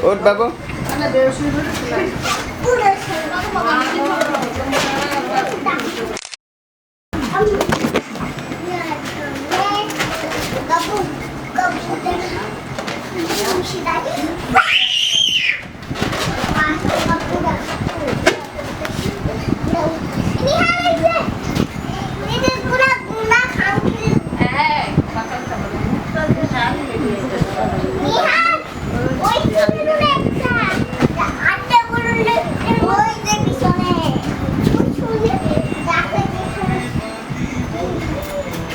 ওঠ বাবু?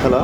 হ্যালো